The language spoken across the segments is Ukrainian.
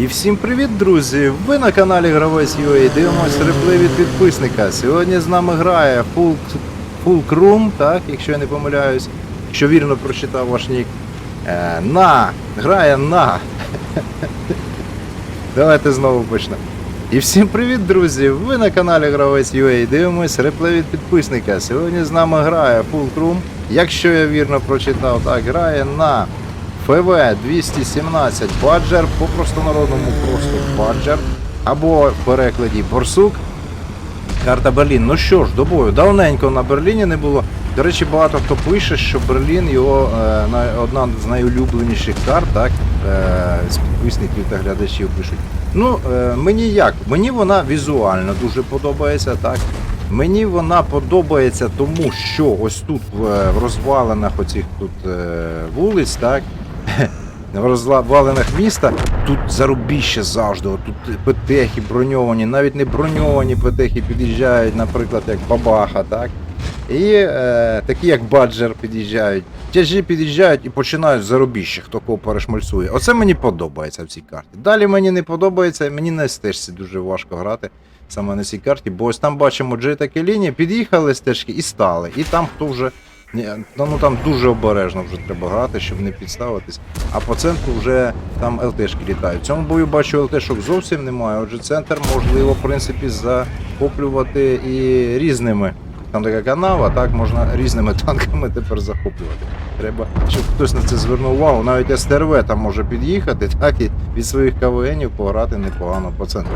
І всім привіт, друзі! Ви на каналі Гравець UA дивимось реплей від підписника. Сьогодні з нами грає Fulk, Fulcrum, так, якщо я не помиляюсь, що вірно прочитав ваш нік. Е, на, грає на. Давайте знову почнемо. І всім привіт, друзі! Ви на каналі Гравець UA дивимось реплей від підписника. Сьогодні з нами грає Fulcrum. Якщо я вірно прочитав, так, грає на ФВ 217 Баджер, по простонародному просто Баджер, або в перекладі Борсук. Карта Берлін. Ну що ж, до бою. Давненько на Берліні не було. До речі, багато хто пише, що Берлін його е, одна з найулюбленіших карт, так? Е, з підписників та глядачів пишуть. Ну, е, мені як? Мені вона візуально дуже подобається, так? Мені вона подобається тому, що ось тут в розвалинах оцих тут е, вулиць, так? В розвалинах міста тут зарубіще завжди. Тут петехи броньовані, навіть не броньовані петехи під'їжджають, наприклад, як Бабаха, так? І е, такі, як Баджер, під'їжджають. Тяжі під'їжджають і починають зарубіще, хто кого перешмальцує. Оце мені подобається в цій карті. Далі мені не подобається, мені на стежці дуже важко грати саме на цій карті, бо ось там бачимо такі лінії, під'їхали стежки і стали. І там хто вже. Ні, ну ну, там дуже обережно вже треба грати, щоб не підставитись. А по центру вже там ЛТшки літають. В цьому бою бачу ЛТшок зовсім немає. Отже, центр можливо, в принципі, захоплювати і різними. Там така канава, так можна різними танками тепер захоплювати. Треба, щоб хтось на це звернув увагу. Навіть СТРВ там може під'їхати, так і від своїх КВНів пограти непогано по центру.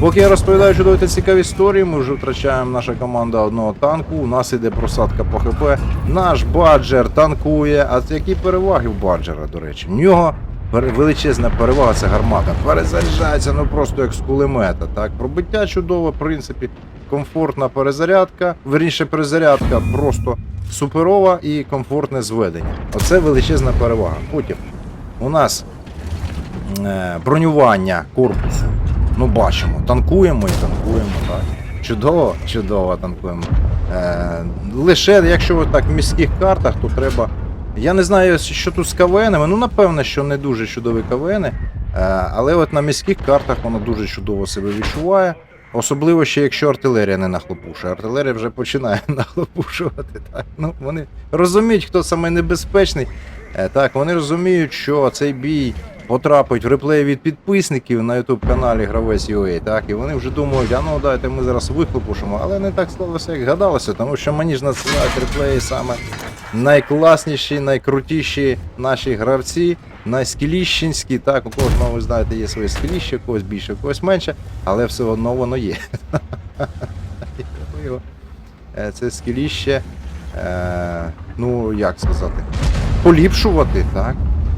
Поки я розповідаю чудові та цікаві історії, ми вже втрачаємо наша команда одного танку. У нас іде просадка по ХП. Наш баджер танкує. А які переваги в баджера, до речі? В нього величезна перевага це гармата. Перезаряджається ну просто як з кулемета. Так, пробиття чудове, в принципі, комфортна перезарядка. Верніше, перезарядка просто суперова і комфортне зведення. Оце величезна перевага. Потім у нас е, бронювання корпусу. Ну, бачимо, танкуємо і танкуємо, так. Чудово, чудово танкуємо. Е, лише якщо так в міських картах, то треба. Я не знаю, що тут з КВНами. Ну, напевно, що не дуже чудові КВНи. Е, але от на міських картах воно дуже чудово себе відчуває. Особливо ще якщо артилерія не нахлопушує. Артилерія вже починає нахлопушувати. Так. Ну, вони розуміють, хто саме небезпечний. Е, Так, вони розуміють, що цей бій потрапить в реплей від підписників на YouTube каналі Гравець UA, так, і вони вже думають, а ну дайте ми зараз вихлопушимо, але не так склалося, як гадалося, тому що мені ж надсилають реплеї саме найкласніші, найкрутіші наші гравці, найскіліщенські, так, у кожного, ви знаєте, є своє скіліще, когось більше, когось менше, але все одно воно є. Е, Це скіліще, е, ну як сказати, поліпшувати, так?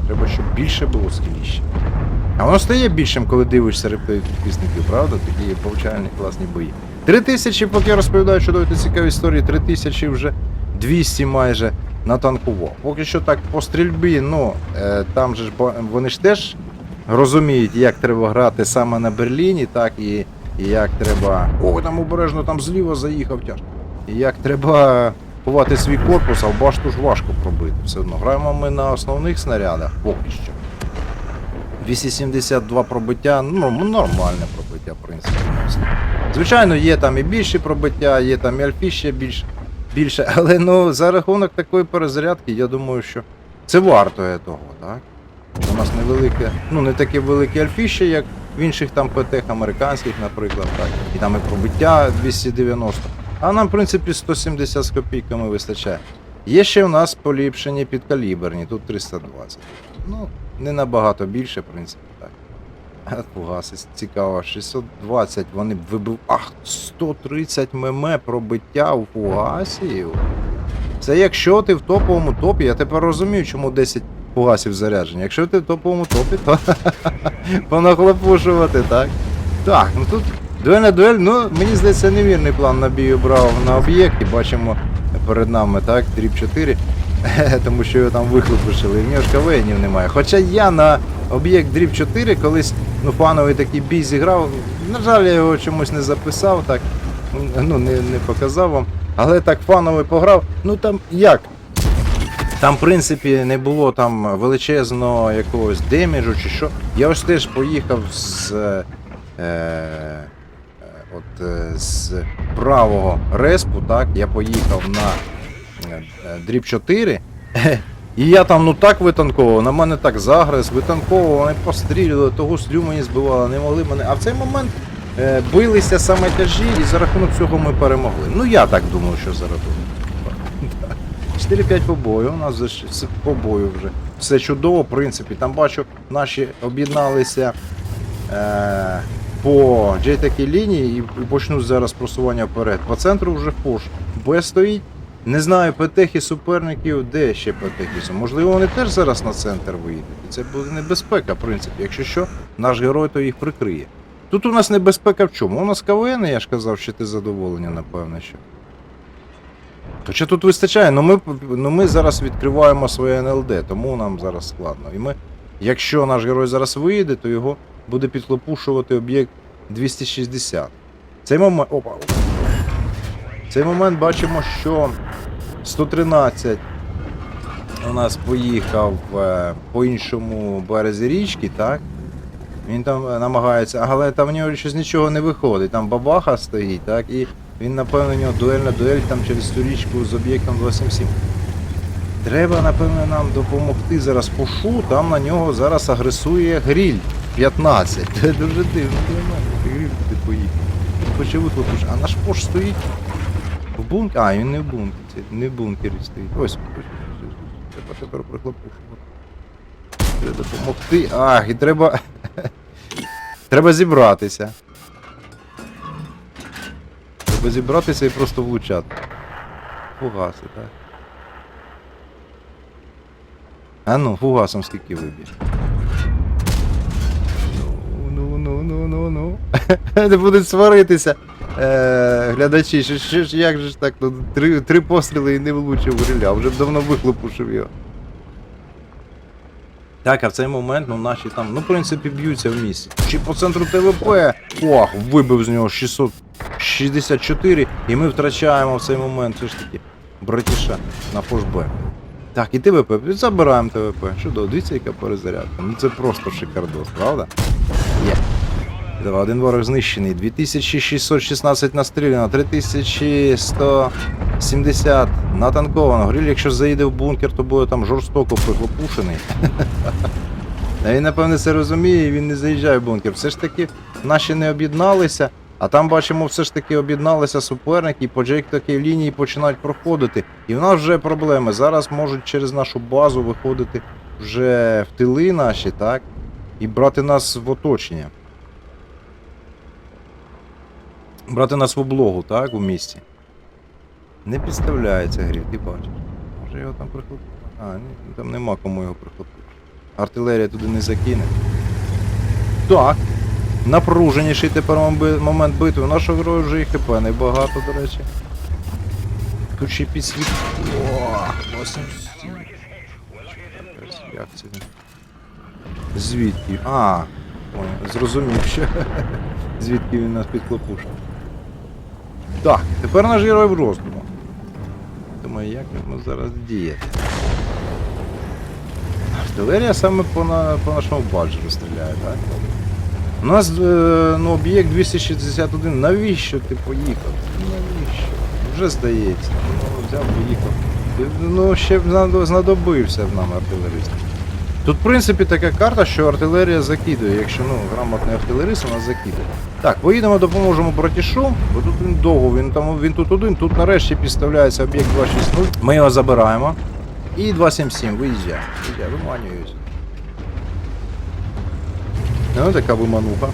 Треба, щоб більше було скіліще. А воно стає більшим, коли дивишся реплеї підписників, правда? Такі повчальні класні бої. Три тисячі, поки я розповідаю чудові та цікаві історії, три тисячі вже 200 майже натанкував. Поки що так по стрільбі, ну е, там же ж вони ж теж розуміють, як треба грати саме на Берліні, так і, і як треба. О, там обережно там зліва заїхав тяжко. І як треба ховати свій корпус, а в башту ж важко пробити. Все одно. Граємо ми на основних снарядах поки що. 272 пробиття, ну нормальне пробиття, в принципі. Звичайно, є там і більші пробиття, є там і альфі ще більш, більше, але ну, за рахунок такої перезарядки, я думаю, що це вартує того, так? У нас невелике, ну не таке велике альфіще, як в інших там ПТ американських, наприклад, так. І там і пробиття 290. А нам, в принципі, 170 з копійками вистачає. Є ще у нас поліпшені підкаліберні, тут 320. Ну, не набагато більше, в принципі, так. Фугаси цікаво, 620 вони б вибив. Ах, 130 мм пробиття у фугасів. Це якщо ти в топовому топі, я тепер розумію, чому 10 фугасів заряджені. Якщо ти в топовому топі, то понахлопушувати, так? Так, ну тут дуель дуель, ну мені здається, невірний план на бій обрав на об'єкті. Бачимо перед нами, так, дріб 4. Тому що його там вихлопушили, і в нього ж КВНів немає. Хоча я на об'єкт Дріб 4 колись ну, фановий такий бій зіграв. На жаль, я його чомусь не записав, так, ну, не, не показав вам. Але так фановий пограв. Ну там як? Там, в принципі, не було там величезного якогось деміджу чи що. Я ось теж поїхав з. Е, е, от, е, з правого респу, так, я поїхав на е, дріб 4. І я там ну так витанковував, на мене так загриз, витанковував, вони пострілювали, того слю мені збивали, не могли мене. А в цей момент е, билися саме тяжі, і за рахунок цього ми перемогли. Ну я так думаю, що за рахунок. 4-5 побою, у нас все по бою вже. Все чудово, в принципі. Там бачу, наші об'єдналися е, по джейтакій лінії і почнуть зараз просування вперед. По центру вже фош. Б стоїть. Не знаю, петехи суперників, де ще петехи? Можливо, вони теж зараз на центр вийдуть. І це буде небезпека, в принципі. Якщо що, наш герой то їх прикриє. Тут у нас небезпека в чому? У нас КВН, я ж казав, що ти задоволення, напевно, що. Хоча тут вистачає, ну ми, ну ми зараз відкриваємо своє НЛД, тому нам зараз складно. І ми, якщо наш герой зараз виїде, то його буде підхлопушувати об'єкт 260. Цей момент. Опа. Цей момент бачимо, що 113 у нас поїхав е, по іншому березі річки, так? Він там е, намагається, але там в нього щось нічого не виходить. Там бабаха стоїть, так? І він, напевно, у нього дуельна дуель там через цю річку з об'єктом 277. Треба, напевно, нам допомогти зараз пушу, там на нього зараз агресує гріль 15. Це дуже дивно мене. Гріль ти поїхав. Він Хоче вихлопиш, а наш пош стоїть в бункері. А, він не в бункері, не в бункері стоїть. Ось. Треба тепер прихлопушувати. Треба допомогти. Ах, і треба. треба зібратися. Треба зібратися і просто влучати. Фугаси, так. А ну, фугасом скільки виб'є. Ну, ну, ну, ну, ну. Не будуть сваритися. Е, глядачі, що, що, ж, як же ж так, ну, три, три постріли і не влучив гриля, вже б давно вихлопушив його. Так, а в цей момент, ну наші там, ну, в принципі, б'ються в місті. Чи по центру ТВП. Ох, вибив з нього 664, і ми втрачаємо в цей момент все ж таки братіша на фошбек. Так, і ТВП, забираємо ТВП. Чудово, дивіться, яка перезарядка. Ну це просто шикардос, правда? Є. Давай, один ворог знищений. 2616 настріляно, 3170 натанковано. Гриль, якщо заїде в бункер, то буде там жорстоко прихлопушений. Він, напевне, це розуміє і він не заїжджає в бункер. Все ж таки, наші не об'єдналися, а там бачимо, все ж таки об'єдналися суперники, і по Джейк такій лінії починають проходити. І в нас вже проблеми. Зараз можуть через нашу базу виходити вже в тили наші, так? І брати нас в оточення. Брати нас в облогу, так, у місті. Не підставляється грів, ти бачиш. Може його там прихлопити? А, ні, там нема кому його прихлопити. Артилерія туди не закине. Так. Напруженіший тепер момент битви. Нашого героя вже і ХП небагато, до речі. Тут ще підсвіт. О, 87. Як це? Звідки? А, зрозумів, що звідки він нас підхлопушив. Так, тепер наш герой в роздуму. Думаю, як йому зараз діяти. Артилерія саме по, на, по нашому баджеру стріляє, так? У нас е, ну, об'єкт 261. Навіщо ти поїхав? Навіщо? Вже здається. Ну, взяв, поїхав. Ну, ще б знадобився б нам артилерист. Тут, в принципі, така карта, що артилерія закидує. Якщо ну, грамотний артилерист, вона закидує. Так, поїдемо, допоможемо братішу, бо тут він довго, він там він тут один, тут нарешті підставляється об'єкт 260. Ми його забираємо. І 277, виїжджай. Виїжджай, виманююсь. Ну, така вимануха.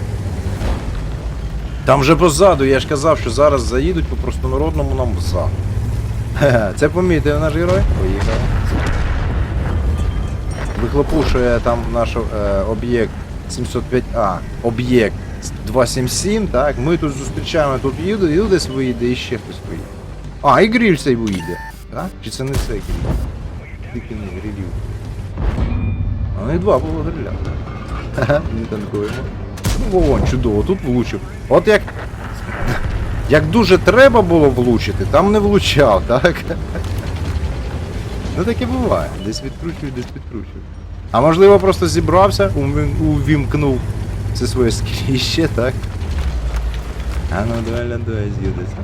Там вже позаду, я ж казав, що зараз заїдуть по простонародному нам взаду. Це помітив наш герой. Поїхав. Вихлопушує там наш е, об'єкт 705А, об'єкт 277, так, ми тут зустрічаємо, тут їде, їде десь виїде і ще хтось виїде. А, і гріль цей виїде. Так? Чи це не цей гріль? Тільки не грилів. А не два було гриля. Ха-ха, не танкуємо. Ну, вон, чудово, тут влучив. От як. Як дуже треба було влучити, там не влучав, так? Ну таке буває. Десь відкручую, десь підкручую. А можливо просто зібрався, увімкнув це своє скріще, так? А ну давай давай з'їдеться.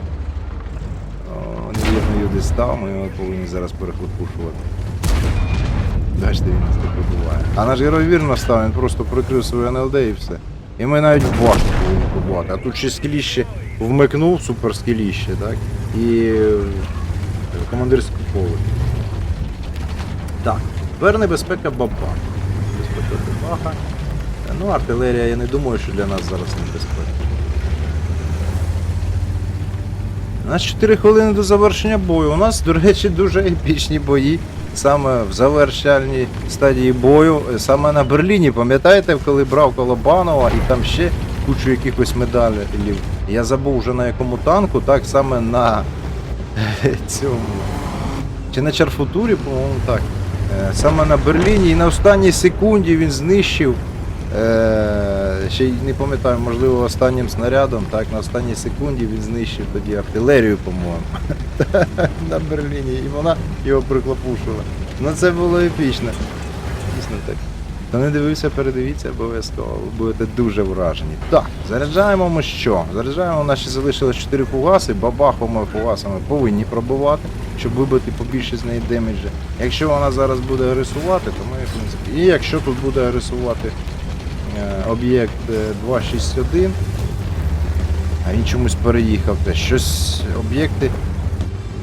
Невірно юди став, ми його повинні зараз перехлопушувати. Бачите, він нас таке буває. А наш герой вірно став, він просто прикрив свою НЛД і все. І ми навіть в башню повинні побувати. А тут ще скеліще вмикнув, супер скеліще, так? І е, командирське поле. Так, тепер небезпека бабаха. Небезпека бабаха. Ну, артилерія, я не думаю, що для нас зараз небезпека. У нас 4 хвилини до завершення бою. У нас, до речі, дуже епічні бої. Саме в завершальній стадії бою, е, саме на Берліні, пам'ятаєте, коли брав Колобанова і там ще кучу якихось медалей. Я забув вже на якому танку, так саме на цьому. Чи на Чарфутурі, по-моєму, так. Е, Саме на Берліні і на останній секунді він знищив. Е, ще не пам'ятаю, можливо, останнім снарядом, так, на останній секунді він знищив тоді артилерію, по-моєму. на Берліні. І вона його приклопушила. Ну це було епічно. Дійсно так. Хто не дивився, передивіться обов'язково. Ви будете дуже вражені. Так, заряджаємо ми що? Заряджаємо, у нас ще залишилось 4 фугаси, бабахами фугасами повинні пробувати, щоб вибити побільше з неї демеджа. Якщо вона зараз буде агресувати, то ми, в принципі. І якщо тут буде агресувати е, об'єкт е, 261, а він чомусь переїхав, те щось об'єкти.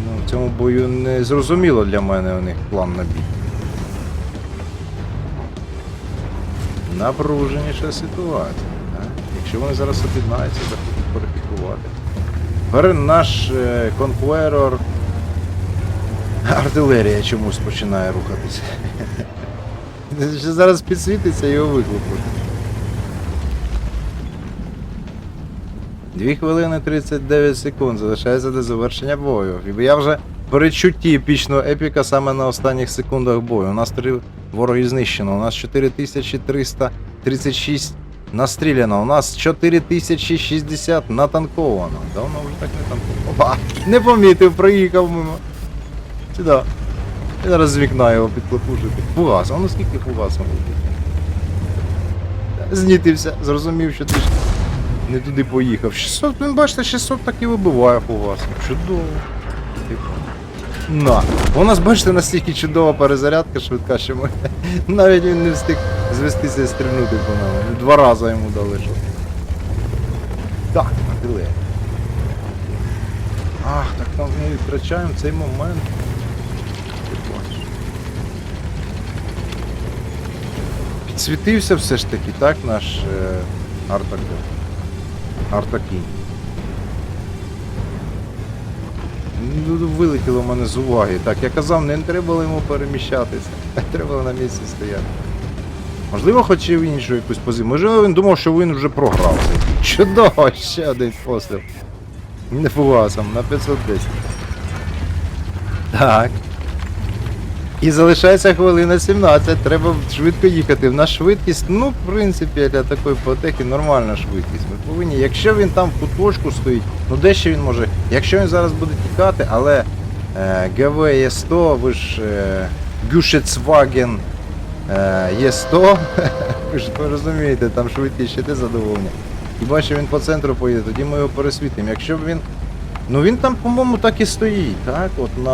Ну, в цьому бою не зрозуміло для мене у них план на бій. Напруженіша ситуація. Так? Якщо вони зараз об'єднаються, захочуть перепікувати. Тепер наш е, конкуерор артилерія чомусь починає рухатися. Ще зараз підсвітиться і його викликнуть. 2 хвилини 39 секунд залишається до завершення бою. І я вже передчутті епічного епіка саме на останніх секундах бою. У нас три вороги знищено, у нас 4336 настріляно, у нас 4060 натанковано. Давно вже так не танковано. Опа! Не помітив, проїхав мимо. Сюди. І зараз з вікна його підклопушити. Фугас, а ну скільки фугасом буде? Знітився, зрозумів, що ти ж не туди поїхав. 600, він бачите, 600 так і вибиває фугасом. Чудово. На. У нас, бачите, настільки чудова перезарядка швидка, що ми навіть він не встиг звестися і стрільнути по нам. Два рази йому дали що. Так, артилерія. Ах, так там ми втрачаємо цей момент. Ти бачиш. Підсвітився все ж таки, так, наш е, Артак. Артакінь. Ну, вилетіло мене з уваги. Так, я казав, не треба йому переміщатися. Треба на місці стояти. Можливо, хотів іншу якусь позицію. Можливо, він думав, що він вже програв. Чудово, ще один постріл. Не фугасом, на 510. Так. І залишається хвилина 17. Треба швидко їхати. В нас швидкість, ну, в принципі, для такої потеки нормальна швидкість. Ми повинні. Якщо він там в куточку стоїть, ну де ще він може. Якщо він зараз буде тікати, але е, ГВ є 100, ви ж е, Гюшецваген е, є 100, ви ж розумієте, там швидкість ще те задоволення. Хіба що він по центру поїде, тоді ми його пересвітимо. Якщо б він. Ну він там, по-моєму, так і стоїть, так? От на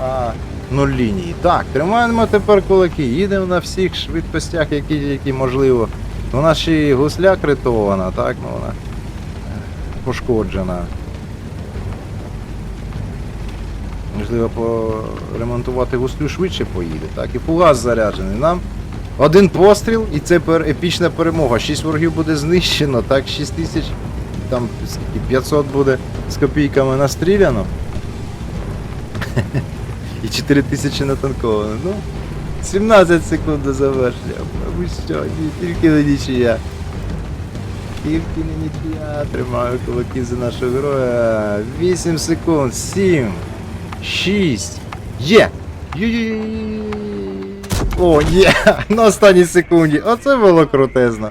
А нуль лінії. Так, тримаємо тепер кулаки, їдемо на всіх швидкостях, які, які можливо. У нас ще й гусля критована, так? Ну вона пошкоджена. Можливо, поремонтувати гуслю швидше поїде, так? І фугас заряджений. Нам один постріл і це епічна перемога. Шість ворогів буде знищено, так, 6 тисяч, там 500 буде з копійками настріляно. І 4 тисячі натанковано. Ну, 17 секунд до завершення. Ви що, ні, тільки не нічия. Тільки не нічия. Тримаю кулаки за нашого героя. 8 секунд. 7. 6. Є! Є-є-є-є. О, є! На останній секунді. Оце було крутезно.